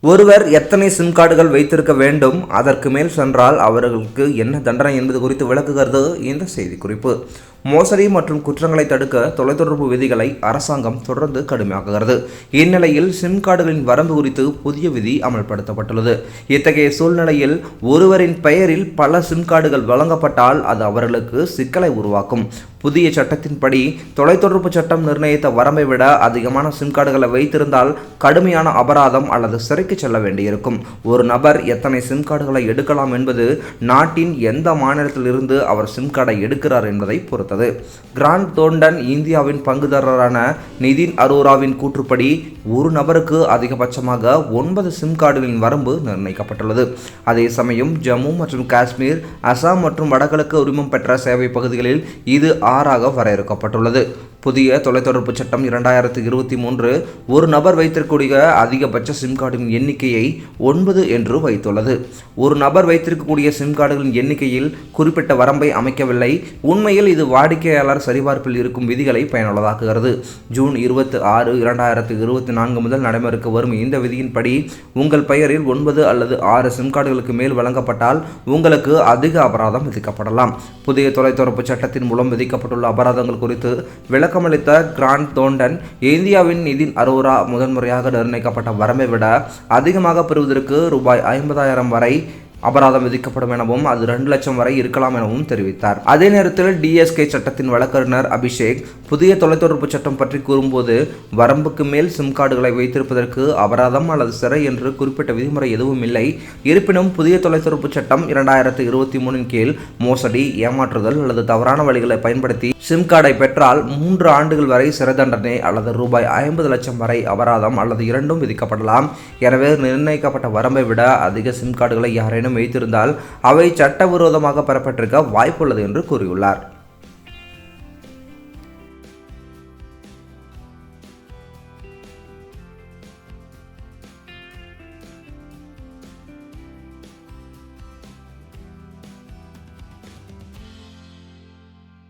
ஒருவர் எத்தனை சிம் கார்டுகள் வைத்திருக்க வேண்டும்? அதற்கு மேல் சென்றால் அவர்களுக்கு என்ன தண்டனை என்பது குறித்து விளக்குகிறது? இந்த செய்திக்குறிப்பு. மோசடி மற்றும் குற்றங்களை தடுக்க தொலைத்தொடர்பு விதிகளை அரசாங்கம் தொடர்ந்து கடுமையாக்குகிறது. இந்நிலையில் சிம் கார்டுகளின் வரம்பு குறித்து புதிய விதி அமல்படுத்தப்பட்டுள்ளது. இத்தகைய சூழ்நிலையில் ஒருவரின் பெயரில் பல சிம் கார்டுகள் வழங்கப்பட்டால் அது அவர்களுக்கு சிக்கலை உருவாக்கும். புதிய சட்டத்தின்படி தொலைத்தொடர்பு சட்டம் நிர்ணயித்த வரம்பை விட அதிகமான சிம் கார்டுகளை வைத்திருந்தால் கடுமையான அபராதம் அல்லது சிறைக்கு செல்ல வேண்டியிருக்கும். ஒரு நபர் எத்தனை சிம் கார்டுகளை எடுக்கலாம் என்பது நாட்டின் எந்த மாநிலத்திலிருந்து அவர் சிம் கார்டை எடுக்கிறார் என்பதை பொறுத்து கொடுத்தது கிராண்ட் தோண்டன் இந்தியாவின் பங்குதாரரான நிதின் அரோராவின் கூற்றுப்படி ஒரு நபருக்கு அதிகபட்சமாக ஒன்பது சிம் கார்டுகளின் வரம்பு நிர்ணயிக்கப்பட்டுள்ளது. அதே சமயம் ஜம்மு மற்றும் காஷ்மீர் அசாம் மற்றும் வடகிழக்கு உரிமம் பெற்ற சேவை பகுதிகளில் இது ஆறாக வரையறுக்கப்பட்டுள்ளது. புதிய தொலைத்தொடர்பு சட்டம் இரண்டாயிரத்து இருபத்தி மூன்று ஒரு நபர் வைத்திருக்கக்கூடிய அதிகபட்ச சிம் கார்டின் எண்ணிக்கையை ஒன்பது என்று வைத்துள்ளது. ஒரு நபர் வைத்திருக்கக்கூடிய சிம் கார்டுகளின் எண்ணிக்கையில் குறிப்பிட்ட வரம்பை அமைக்கவில்லை. உண்மையில் இது வாடிக்கையாளர் சரிபார்ப்பில் இருக்கும் விதிகளை பயனுள்ளதாக்குகிறது. ஜூன் இருபத்தி ஆறு இரண்டாயிரத்து இருபத்தி நான்கு முதல் நடைமுறைக்கு வரும் இந்த விதியின்படி உங்கள் பெயரில் ஒன்பது அல்லது ஆறு சிம் கார்டுகளுக்கு மேல் வழங்கப்பட்டால் உங்களுக்கு அதிக அபராதம் விதிக்கப்படலாம். புதிய தொலைத்தொடர்பு சட்டத்தின் மூலம் விதிக்கப்பட்டுள்ள அபராதங்கள் குறித்து விளக்கமளித்த கிராண்ட் தோண்டன் இந்தியாவின் நிதின் அரோரா முதன்முறையாக நிர்ணயிக்கப்பட்ட வரம்பை விட அதிகமாக பெறுவதற்கு ரூபாய் ஐம்பதாயிரம் வரை அபராதம் விதிக்கப்படும் எனவும் அது ரெண்டு லட்சம் வரை இருக்கலாம் எனவும் தெரிவித்தார். அதே நேரத்தில் டிஎஸ்கே சட்டத்தின் வழக்கறிஞர் அபிஷேக் புதிய தொலைத்தொடர்பு சட்டம் பற்றி கூறும்போது வரம்புக்கு மேல் சிம் கார்டுகளை வைத்திருப்பதற்கு அபராதம் அல்லது சிறை என்று குறிப்பிட்ட விதிமுறை எதுவும் இல்லை. இருப்பினும் புதிய தொலைத்தொடர்பு சட்டம் இரண்டாயிரத்தி இருபத்தி மூணின் கீழ் மோசடி ஏமாற்றுதல் அல்லது தவறான வழிகளை பயன்படுத்தி சிம் கார்டை பெற்றால் மூன்று ஆண்டுகள் வரை சிறை தண்டனை அல்லது ரூபாய் ஐம்பது லட்சம் வரை அபராதம் அல்லது இரண்டும் விதிக்கப்படலாம். எனவே நிர்ணயிக்கப்பட்ட வரம்பை விட அதிக சிம் கார்டுகளை யாரேனும் வைத்திருந்தால் அவை சட்டவிரோதமாக பெறப்பட்டிருக்க வாய்ப்புள்ளது என்று கூறியுள்ளார்.